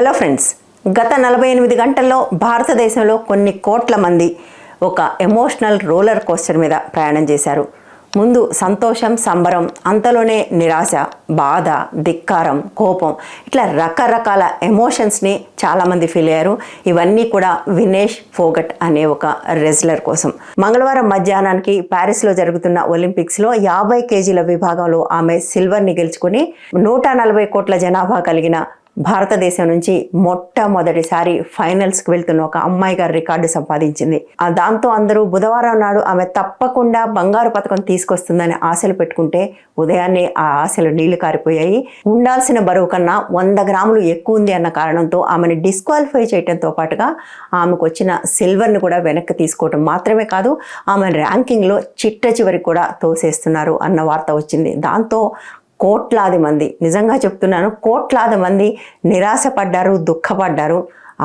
Hello friends గత నలభై ఎనిమిది గంటల్లో భారతదేశంలో కొన్ని కోట్ల మంది ఒక ఎమోషనల్ రోలర్ కోస్టర్ మీద ప్రయాణం చేశారు. ముందు సంతోషం సంబరం అంతలోనే నిరాశ బాధ ధిక్కారం కోపం ఇట్లా రకరకాల ఎమోషన్స్ని చాలామంది ఫీల్ అయ్యారు. ఇవన్నీ కూడా వినేష్ ఫోగట్ అనే ఒక రెజ్లర్ కోసం. మంగళవారం మధ్యాహ్నానికి ప్యారిస్లో జరుగుతున్న ఒలింపిక్స్లో యాభై కేజీల విభాగంలో ఆమె సిల్వర్ని గెలుచుకుని నూట నలభై కోట్ల జనాభా కలిగిన భారతదేశం నుంచి మొట్టమొదటిసారి ఫైనల్స్కి వెళ్తున్న ఒక అమ్మాయి గారు రికార్డు సంపాదించింది. దాంతో అందరూ బుధవారం నాడు ఆమె తప్పకుండా బంగారు పథకం తీసుకొస్తుందని ఆశలు పెట్టుకుంటే ఉదయాన్నే ఆ ఆశలు నీళ్ళు కారిపోయాయి. ఉండాల్సిన బరువు కన్నా వంద గ్రాములు ఎక్కువ ఉంది అన్న కారణంతో ఆమెను డిస్క్వాలిఫై చేయడంతో పాటుగా ఆమెకు వచ్చిన సిల్వర్ను కూడా వెనక్కి తీసుకోవడం మాత్రమే కాదు ఆమె ర్యాంకింగ్లో చిట్ట చివరికి కూడా తోసేస్తున్నారు అన్న వార్త వచ్చింది. దాంతో కోట్లాది మంది. నిజంగా చెప్తున్నాను కోట్లాది మంది నిరాశపడ్డారు దుఃఖపడ్డారు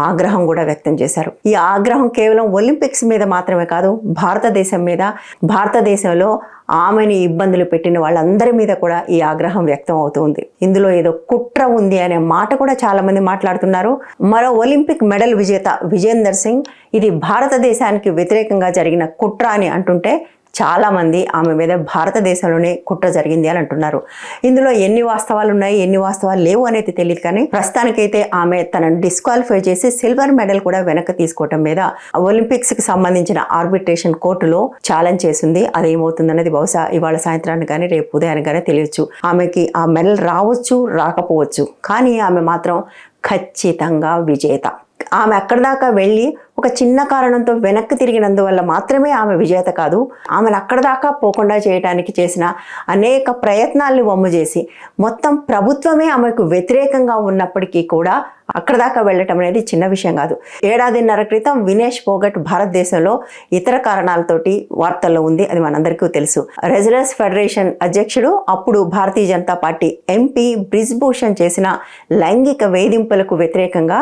ఆగ్రహం కూడా వ్యక్తం చేశారు. ఈ ఆగ్రహం కేవలం ఒలింపిక్స్ మీద మాత్రమే కాదు భారతదేశం మీద భారతదేశంలో ఆమెని ఇబ్బందులు పెట్టిన వాళ్ళందరి మీద కూడా ఈ ఆగ్రహం వ్యక్తం అవుతుంది ఇందులో ఏదో కుట్ర ఉంది అనే మాట కూడా చాలా మంది మాట్లాడుతున్నారు. మరో ఒలింపిక్ మెడల్ విజేత విజేందర్ సింగ్ ఇది భారతదేశానికి వ్యతిరేకంగా జరిగిన కుట్ర అని అంటుంటే చాలామంది ఆమె మీద భారతదేశంలోనే కుట్ర జరిగింది అని అంటున్నారు. ఇందులో ఎన్ని వాస్తవాలు ఉన్నాయి ఎన్ని వాస్తవాలు లేవు అనేది తెలియదు కానీ ప్రస్తుతానికైతే ఆమె తనను డిస్క్వాలిఫై చేసి సిల్వర్ మెడల్ కూడా వెనక్కి తీసుకోవటం మీద ఒలింపిక్స్కి సంబంధించిన ఆర్బిట్రేషన్ కోర్టులో ఛాలెంజ్ చేసింది. అదేమవుతుందన్నది బహుశా ఇవాళ సాయంత్రాన్ని కానీ రేపు ఉదయాన్ని కానీ తెలియచ్చు. ఆమెకి ఆ మెడల్ రావచ్చు రాకపోవచ్చు. కానీ ఆమె మాత్రం ఖచ్చితంగా విజేత. ఆమె అక్కడి దాకా వెళ్ళి ఒక చిన్న కారణంతో వెనక్కి తిరిగినందువల్ల మాత్రమే ఆమె విజేత కాదు. ఆమెను అక్కడ దాకా పోకుండా చేయడానికి చేసిన అనేక ప్రయత్నాల్ని వమ్ము చేసి మొత్తం ప్రభుత్వమే ఆమెకు వ్యతిరేకంగా ఉన్నప్పటికీ కూడా అక్కడ దాకా వెళ్ళటం అనేది చిన్న విషయం కాదు. ఏడాదిన్నర క్రితం వినేష్ పోగట్ భారతదేశంలో ఇతర కారణాలతోటి వార్తల్లో ఉంది. అది మనందరికీ తెలుసు. రెజిలెన్స్ ఫెడరేషన్ అధ్యక్షుడు అప్పుడు భారతీయ జనతా పార్టీ ఎంపీ బ్రిజ్భూషణ్ చేసిన లైంగిక వేధింపులకు వ్యతిరేకంగా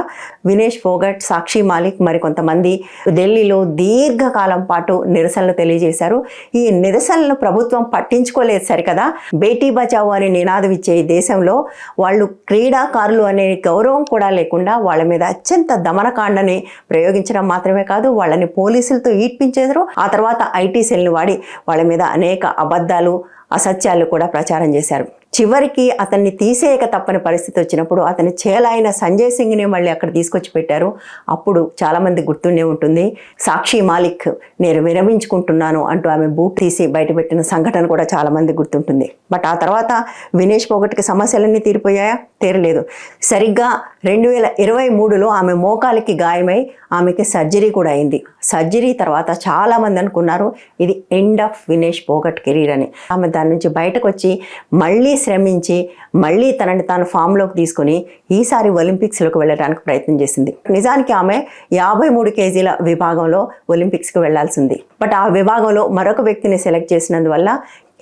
వినేష్ ఫోగట్ సాక్షి మాలిక్ మరికొంతమంది ఢిల్లీలో దీర్ఘకాలం పాటు నిరసనలు తెలియజేశారు. ఈ నిరసనలు ప్రభుత్వం పట్టించుకోలేదు సరికదా. బేటీ బచావో అనే నినాదం ఇచ్చే ఈ దేశంలో వాళ్ళు క్రీడాకారులు అనే గౌరవం కూడా లేదు లేకుండా వాళ్ళ మీద అత్యంత దమనకాండని ప్రయోగించడం మాత్రమే కాదు వాళ్ళని పోలీసులతో ఈడ్పించేదారు ఆ తర్వాత ఐటీ సెల్ని వాడి వాళ్ళ మీద అనేక అబద్ధాలు అసత్యాలు కూడా ప్రచారం చేశారు. చివరికి అతన్ని తీసేయక తప్పని పరిస్థితి వచ్చినప్పుడు అతని చేలైన సంజయ్ సింగ్ని మళ్ళీ అక్కడ తీసుకొచ్చి పెట్టారు. అప్పుడు చాలామంది గుర్తుండే ఉంటుంది. సాక్షి మాలిక్ నేను విరమించుకుంటున్నాను అంటూ ఆమె బూట్ తీసి బయటపెట్టిన సంఘటన కూడా చాలామంది గుర్తుంటుంది. బట్ ఆ తర్వాత వినేష్ పోగట్కి సమస్యలన్నీ తీరిపోయాయా? తీరలేదు. సరిగ్గా రెండు వేల ఇరవై మూడులో ఆమె మోకాలికి గాయమై ఆమెకి సర్జరీ కూడా అయింది. సర్జరీ తర్వాత చాలామంది అనుకున్నారు ఇది end of Vinesh Phogat career అని. ఆమె దాని నుంచి బయటకు వచ్చి మళ్ళీ శ్రమించి మళ్ళీ తనని తాను ఫామ్లోకి తీసుకొని ఈసారి ఒలింపిక్స్లోకి వెళ్ళడానికి ప్రయత్నం చేసింది. నిజానికి ఆమె యాభై మూడు కేజీల విభాగంలో ఒలింపిక్స్కి వెళ్ళాల్సింది బట్ ఆ విభాగంలో మరొక వ్యక్తిని సెలెక్ట్ చేసినందువల్ల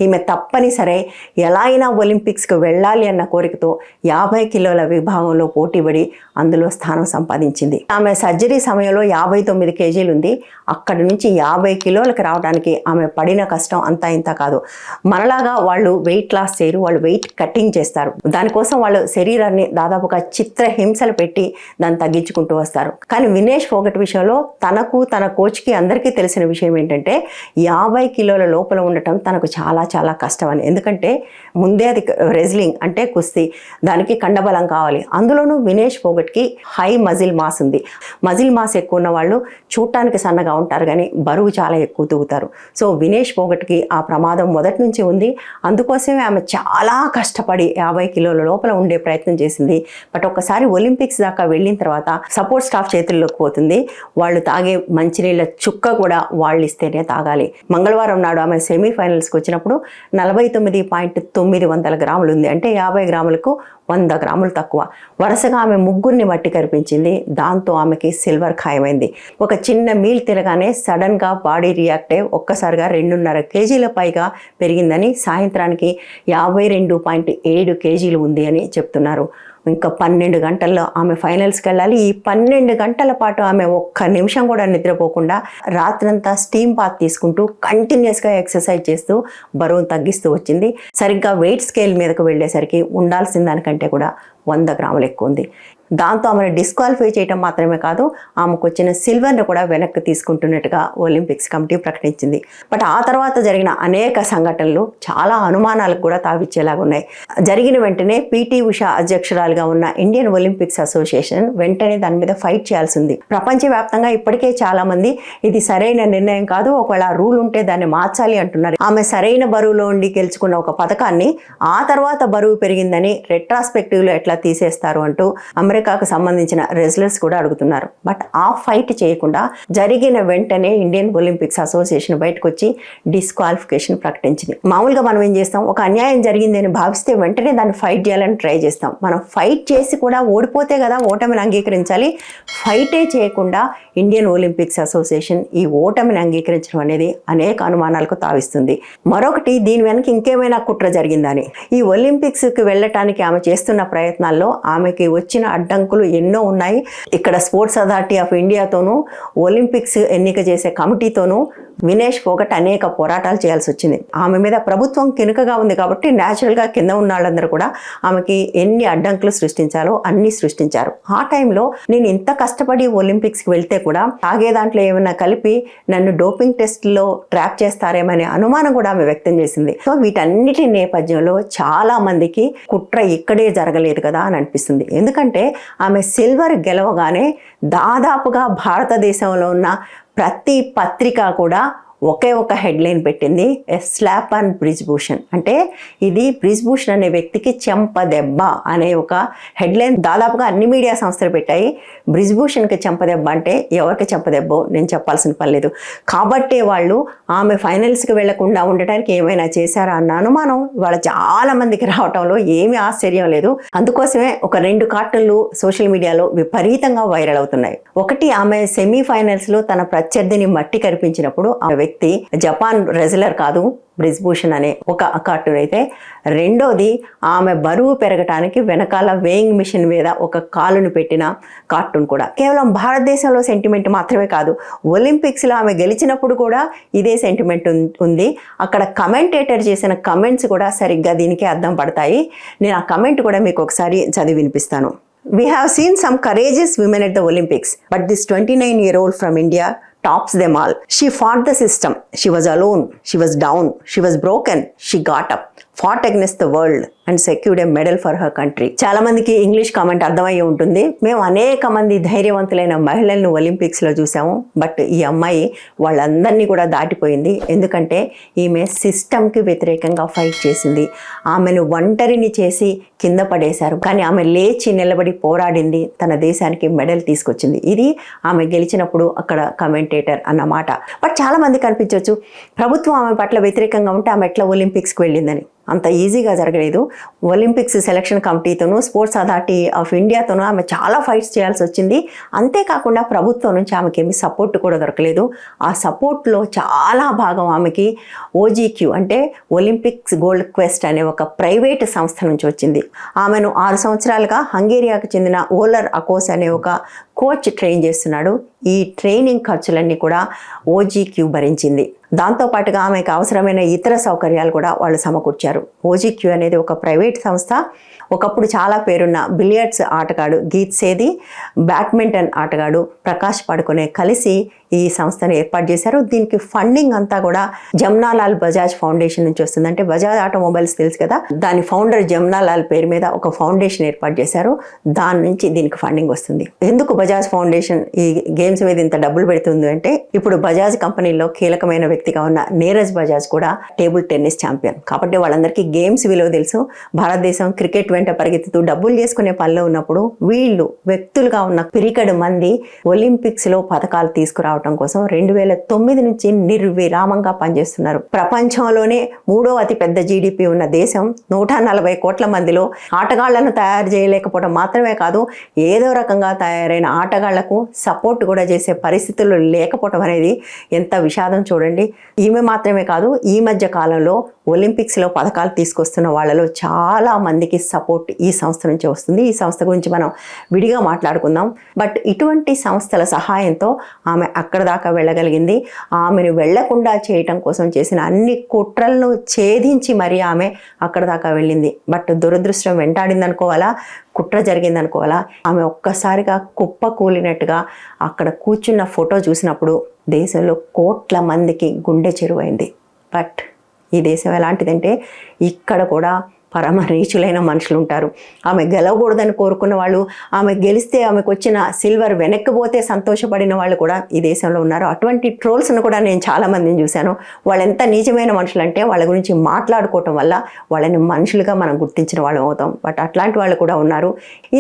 ఈమె తప్పనిసరే ఎలా అయినా ఒలింపిక్స్కి వెళ్ళాలి అన్న కోరికతో యాభై కిలోల విభాగంలో పోటీపడి అందులో స్థానం సంపాదించింది. ఆమె సర్జరీ సమయంలో యాభై తొమ్మిది కేజీలు ఉంది అక్కడి నుంచి యాభై కిలోలకు రావడానికి ఆమె పడిన కష్టం అంతా ఇంత కాదు. మనలాగా వాళ్ళు వెయిట్ లాస్ చేయరు వాళ్ళు వెయిట్ కటింగ్ చేస్తారు. దానికోసం వాళ్ళు శరీరాన్ని దాదాపుగా చిత్ర హింసలు పెట్టి దాన్ని తగ్గించుకుంటూ వస్తారు. కానీ వినేష్ ఫోగట్ విషయంలో తనకు తన కోచ్కి అందరికీ తెలిసిన విషయం ఏంటంటే యాభై కిలోల లోపల ఉండటం తనకు చాలా చాలా కష్టం అని ఎందుకంటే ముందే అది రెజ్లింగ్ అంటే కుస్తీ. దానికి కండబలం కావాలి. అందులోనూ వినేష్ పోగట్కి హై మజిల్ మాస్ ఉంది. మజిల్ మాస్ ఎక్కువ ఉన్న వాళ్ళు చూడటానికి సన్నగా ఉంటారు కానీ బరువు చాలా ఎక్కువ తూగుతారు. సో వినేష్ పోగట్కి ఆ ప్రమాదం మొదటి నుంచి ఉంది. అందుకోసమే ఆమె చాలా కష్టపడి యాభై కిలోల లోపల ఉండే ప్రయత్నం చేసింది. బట్ ఒక్కసారి ఒలింపిక్స్ దాకా వెళ్ళిన తర్వాత సపోర్ట్ స్టాఫ్ చేతుల్లోకి పోతుంది. వాళ్ళు తాగే మంచినీళ్ళ చుక్క కూడా వాళ్ళు ఇస్తేనే తాగాలి. మంగళవారం నాడు ఆమె సెమీఫైనల్స్కి వచ్చినప్పుడు నలభై తొమ్మిది పాయింట్ తొమ్మిది వందల గ్రాములు ఉంది అంటే యాభై గ్రాములకు వంద గ్రాములు తక్కువ. వరుసగా ఆమె ముగ్గురిని మట్టి కనిపించింది దాంతో ఆమెకి సిల్వర్ ఖాయమైంది. ఒక చిన్న మీల్ తిరగానే సడన్గా బాడీ రియాక్ట్ అయ్యి ఒక్కసారిగా రెండున్నర కేజీల పైగా పెరిగిందని సాయంత్రానికి యాభై రెండు పాయింట్ ఏడు కేజీలు ఉంది అని చెప్తున్నారు. ఇంకా పన్నెండు గంటల్లో ఆమె ఫైనల్స్కి వెళ్ళాలి. ఈ పన్నెండు గంటల పాటు ఆమె ఒక్క నిమిషం కూడా నిద్రపోకుండా రాత్రంతా స్టీమ్ పాత్ తీసుకుంటూ కంటిన్యూస్గా ఎక్సర్సైజ్ చేస్తూ బరువును తగ్గిస్తూ వచ్చింది. సరిగ్గా వెయిట్ స్కేల్ మీదకు వెళ్ళేసరికి ఉండాల్సిన దానికంటే కూడా వంద గ్రాములు ఎక్కువ ఉంది. దాంతో ఆమెను డిస్క్వాలిఫై చేయడం మాత్రమే కాదు ఆమెకు వచ్చిన సిల్వర్ను కూడా వెనక్కి తీసుకుంటున్నట్టుగా ఒలింపిక్స్ కమిటీ ప్రకటించింది. బట్ ఆ తర్వాత జరిగిన అనేక సంఘటనలు చాలా అనుమానాలకు కూడా తావిచ్చేలాగా ఉన్నాయి. జరిగిన వెంటనే పీటీ ఉషా అధ్యక్షురాలుగా ఉన్న ఇండియన్ ఒలింపిక్స్ అసోసియేషన్ వెంటనే దాని మీద ఫైట్ చేయాల్సి ఉంది ప్రపంచవ్యాప్తంగా ఇప్పటికే చాలా మంది ఇది సరైన నిర్ణయం కాదు ఒకవేళ రూల్ ఉంటే దాన్ని మార్చాలి అంటున్నారు. ఆమె సరైన బరువులో ఉండి గెలుచుకున్న ఒక పథకాన్ని ఆ తర్వాత బరువు పెరిగిందని రెట్రాస్పెక్టివ్లో ఎట్లా తీసేస్తారు అంటూ అమెరికాకు సంబంధించిన రెజ్లర్స్ కూడా అడుగుతున్నారు. బట్ ఆ ఫైట్ చేయకుండా జరిగిన వెంటనే ఇండియన్ ఒలింపిక్స్ అసోసియేషన్ బయటకు వచ్చి డిస్క్వాలిఫికేషన్ ప్రకటించింది. మామూలుగా మనం ఏం చేస్తాం? ఒక అన్యాయం జరిగింది అని భావిస్తే వెంటనే దాన్ని ఫైట్ చేయాలని ట్రై చేస్తాం. మనం ఫైట్ చేసి కూడా ఓడిపోతే కదా ఓటమిని అంగీకరించాలి. ఫైటే చేయకుండా ఇండియన్ ఒలింపిక్స్ అసోసియేషన్ ఈ ఓటమిని అంగీకరించడం అనేది అనేక అనుమానాలకు తావిస్తుంది. మరొకటి దీని వెనక ఇంకేమైనా కుట్ర జరిగిందని. ఈ ఒలింపిక్స్కి వెళ్ళటానికి ఆమె చేస్తున్న ప్రయత్నాల్లో ఆమెకి వచ్చిన అడ్డంకులు ఎన్నో ఉన్నాయి. ఇక్కడ స్పోర్ట్స్ అథారిటీ ఆఫ్ ఇండియాతోనూ ఒలింపిక్స్ ఎన్నిక చేసే కమిటీతోనూ వినేష్ పోగట్ అనేక పోరాటాలు చేయాల్సి వచ్చింది. ఆమె మీద ప్రభుత్వం కినుకగా ఉంది కాబట్టి న్యాచురల్గా కింద ఉన్న వాళ్ళందరూ కూడా ఆమెకి ఎన్ని అడ్డంకులు సృష్టించాలో అన్ని సృష్టించారు. ఆ టైంలో నేను ఇంత కష్టపడి ఒలింపిక్స్కి వెళ్తే కూడా తాగే దాంట్లో ఏమైనా కలిపి నన్ను డోపింగ్ టెస్ట్లో ట్రాప్ చేస్తారేమనే అనుమానం కూడా ఆమె వ్యక్తం చేసింది. సో వీటన్నిటి నేపథ్యంలో చాలా మందికి కుట్ర ఇక్కడే జరగలేదు కదా అని అనిపిస్తుంది. ఎందుకంటే ఆమె సిల్వర్ గెలవగానే దాదాపుగా భారతదేశంలో ఉన్న ప్రతి పత్రిక కూడా ఒకే ఒక హెడ్లైన్ పెట్టింది స్లాప్ అండ్ బ్రిజ్ భూషణ్ అంటే ఇది బ్రిజ్ భూషణ్ అనే వ్యక్తికి చెంప దెబ్బ అనే ఒక హెడ్లైన్ దాదాపుగా అన్ని మీడియా సంస్థలు పెట్టాయి. బ్రిజ్ భూషణ్కి చెంప దెబ్బ అంటే ఎవరికి చెంపదెబ్బో నేను చెప్పాల్సిన పని లేదు. కాబట్టే వాళ్ళు ఆమె ఫైనల్స్కి వెళ్ళకుండా ఉండటానికి ఏమైనా చేశారా అన్న అనుమానం వాళ్ళ చాలా మందికి రావటంలో ఏమీ ఆశ్చర్యం లేదు. అందుకోసమే ఒక రెండు కార్టూన్లు సోషల్ మీడియాలో విపరీతంగా వైరల్ అవుతున్నాయి. ఒకటి ఆమె సెమీఫైనల్స్లో తన ప్రత్యర్థిని మట్టి కనిపించినప్పుడు ఆమె వ్యక్తి జపాన్ రెజ్లర్ కాదు బ్రిజ్భూషణ్ అనే ఒక కార్టూన్ అయితే. రెండోది ఆమె బరువు పెరగటానికి వెనకాల వేయింగ్ మిషన్ మీద ఒక కాలును పెట్టిన కార్టూన్ కూడా. కేవలం భారతదేశంలో సెంటిమెంట్ మాత్రమే కాదు ఒలింపిక్స్లో ఆమె గెలిచినప్పుడు కూడా ఇదే సెంటిమెంట్ ఉంది. అక్కడ కమెంటేటర్ చేసిన కమెంట్స్ కూడా సరిగ్గా దీనికి అర్థం పడతాయి. నేను ఆ కమెంట్ కూడా మీకు ఒకసారి చదివి వినిపిస్తాను. We have seen some some courageous women at the Olympics, but this 29 year old from India tops them all. She fought the system. She was alone. She was down. She was broken. She got up, fought against the world and secured a medal for her country చాలా మందికి English comment అర్థమయ్యి ఉంటుంది. మేము అనేక మంది ధైర్యవంతులైన మహిళలను ఒలింపిక్స్లో చూసాము బట్ ఈ అమ్మాయి వాళ్ళందరినీ కూడా దాటిపోయింది. ఎందుకంటే ఈమె సిస్టమ్కి వ్యతిరేకంగా ఫైట్ చేసింది. ఆమెను ఒంటరిని చేసి కింద పడేశారు. కానీ ఆమె లేచి నిలబడి పోరాడింది. తన దేశానికి మెడల్ తీసుకొచ్చింది. ఇది ఆమె గెలిచినప్పుడు అక్కడ కమెంటేటర్ అన్నమాట. బట్ చాలామంది కనిపించవచ్చు ప్రభుత్వం ఆమె పట్ల వ్యతిరేకంగా ఉంటే ఆమె ఎట్లా ఒలింపిక్స్కి వెళ్ళిందని? అంత ఈజీగా జరగలేదు. ఒలింపిక్స్ సెలక్షన్ కమిటీతోనూ స్పోర్ట్స్ అథారిటీ ఆఫ్ ఇండియాతోనూ ఆమె చాలా ఫైట్స్ చేయాల్సి వచ్చింది. అంతేకాకుండా ప్రభుత్వం నుంచి ఆమెకి ఏమి సపోర్ట్ కూడా దొరకలేదు. ఆ సపోర్ట్లో చాలా భాగం ఆమెకి ఓజీక్యూ అంటే ఒలింపిక్స్ గోల్డ్ క్వెస్ట్ అనే ఒక ప్రైవేట్ సంస్థ నుంచి వచ్చింది. ఆమెను ఆరు సంవత్సరాలుగా హంగేరియాకు చెందిన ఓలర్ అకోస్ అనే ఒక కోచ్ ట్రైన్ చేస్తున్నాడు. ఈ ట్రైనింగ్ ఖర్చులన్నీ కూడా ఓజీక్యూ భరించింది. దాంతోపాటుగా ఆమెకు అవసరమైన ఇతర సౌకర్యాలు కూడా వాళ్ళు సమకూర్చారు. ఓజీక్యూ అనేది ఒక ప్రైవేట్ సంస్థ. ఒకప్పుడు చాలా పేరున్న బిలియర్డ్స్ ఆటగాడు గీత్ సేది బ్యాడ్మింటన్ ఆటగాడు ప్రకాష్ పడుకునే కలిసి ఈ సంస్థను ఏర్పాటు చేశారు. దీనికి ఫండింగ్ అంతా కూడా జమ్నాలాల్ బజాజ్ ఫౌండేషన్ నుంచి వస్తుంది. అంటే బజాజ్ ఆటోమొబైల్స్ తెలుసు కదా. దాని ఫౌండర్ జమ్నాలాల్ పేరు మీద ఒక ఫౌండేషన్ ఏర్పాటు చేశారు. దాని నుంచి దీనికి ఫండింగ్ వస్తుంది. ఎందుకు బజాజ్ బజాజ్ ఫౌండేషన్ ఈ గేమ్స్ మీద ఇంత డబ్బులు పెడుతుంది అంటే ఇప్పుడు బజాజ్ కంపెనీలో కీలకమైన వ్యక్తిగా ఉన్న నీరజ్ బజాజ్ కూడా టేబుల్ టెన్నిస్ ఛాంపియన్. కాబట్టి వాళ్ళందరికీ గేమ్స్ విలువ తెలుసు. భారతదేశం క్రికెట్ వెంట పరిగెత్తుతూ డబ్బులు చేసుకునే పనిలో ఉన్నప్పుడు వీళ్ళు వ్యక్తులుగా ఉన్న పిరికడు మంది ఒలింపిక్స్లో పథకాలు తీసుకురావడం కోసం రెండు వేల తొమ్మిది నుంచి నిర్విరామంగా పనిచేస్తున్నారు. ప్రపంచంలోనే మూడో అతి పెద్ద జీడిపి ఉన్న దేశం నూట నలభై కోట్ల మందిలో ఆటగాళ్ళను తయారు చేయలేకపోవడం మాత్రమే కాదు ఏదో రకంగా తయారైన ఆటగాళ్ళకు సపోర్ట్ కూడా చేసే పరిస్థితులు లేకపోవడం అనేది ఎంత విషాదం చూడండి. ఈమె మాత్రమే కాదు ఈ మధ్య కాలంలో ఒలింపిక్స్లో పథకాలు తీసుకొస్తున్న వాళ్ళలో చాలా మందికి సపోర్ట్ ఈ సంస్థ నుంచి వస్తుంది. ఈ సంస్థ గురించి మనం విడిగా మాట్లాడుకుందాం. బట్ ఇటువంటి సంస్థల సహాయంతో ఆమె అక్కడ దాకా వెళ్ళగలిగింది. ఆమెను వెళ్ళకుండా చేయటం కోసం చేసిన అన్ని కుట్రలను ఛేదించి మరీ ఆమె అక్కడ దాకా వెళ్ళింది. బట్ దురదృష్టం వెంటాడింది అనుకోవాలా కుట్ర జరిగిందనుకోవాలా? ఆమె ఒక్కసారిగా కుప్ప కూలినట్టుగా అక్కడ కూర్చున్న ఫోటో చూసినప్పుడు దేశంలో కోట్ల మందికి గుండె చెరువైంది. బట్ ఈ దేశం ఎలాంటిదంటే ఇక్కడ కూడా పరమ రీచులైన మనుషులు ఉంటారు ఆమె గెలవకూడదని కోరుకున్న వాళ్ళు ఆమె గెలిస్తే ఆమెకు వచ్చిన సిల్వర్ వెనక్కిపోతే సంతోషపడిన వాళ్ళు కూడా ఈ దేశంలో ఉన్నారు. అటువంటి ట్రోల్స్ను కూడా నేను చాలా మందిని చూశాను. వాళ్ళు ఎంత నీచమైన మనుషులు అంటే వాళ్ళ గురించి మాట్లాడుకోవటం వల్ల వాళ్ళని మనుషులుగా మనం గుర్తించిన వాళ్ళం అవుతాం. బట్ అట్లాంటి వాళ్ళు కూడా ఉన్నారు.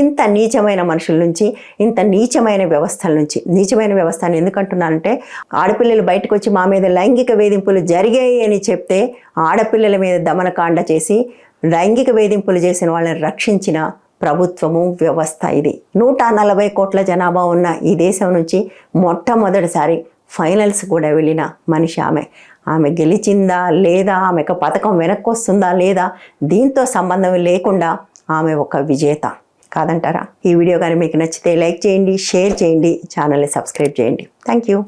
ఇంత నీచమైన మనుషుల నుంచి ఇంత నీచమైన వ్యవస్థల నుంచి నీచమైన వ్యవస్థ అని ఎందుకంటున్నానంటే ఆడపిల్లలు బయటకు వచ్చి మా మీద లైంగిక వేధింపులు జరిగాయి అని చెప్తే ఆడపిల్లల మీద దమనకాండ చేసి లైంగిక వేధింపులు చేసిన వాళ్ళని రక్షించిన ప్రభుత్వము వ్యవస్థ ఇది. నూట నలభై కోట్ల జనాభా ఉన్న ఈ దేశం నుంచి మొట్టమొదటిసారి ఫైనల్స్ కూడా వెళ్ళిన మనిషి ఆమె. ఆమె గెలిచిందా లేదా ఆమెకు పథకం వెనక్కి వస్తుందా లేదా దీంతో సంబంధం లేకుండా ఆమె ఒక విజేత. కాదంటారా? ఈ వీడియో కానీ మీకు నచ్చితే లైక్ చేయండి షేర్ చేయండి ఛానల్ని సబ్స్క్రైబ్ చేయండి. Thank you.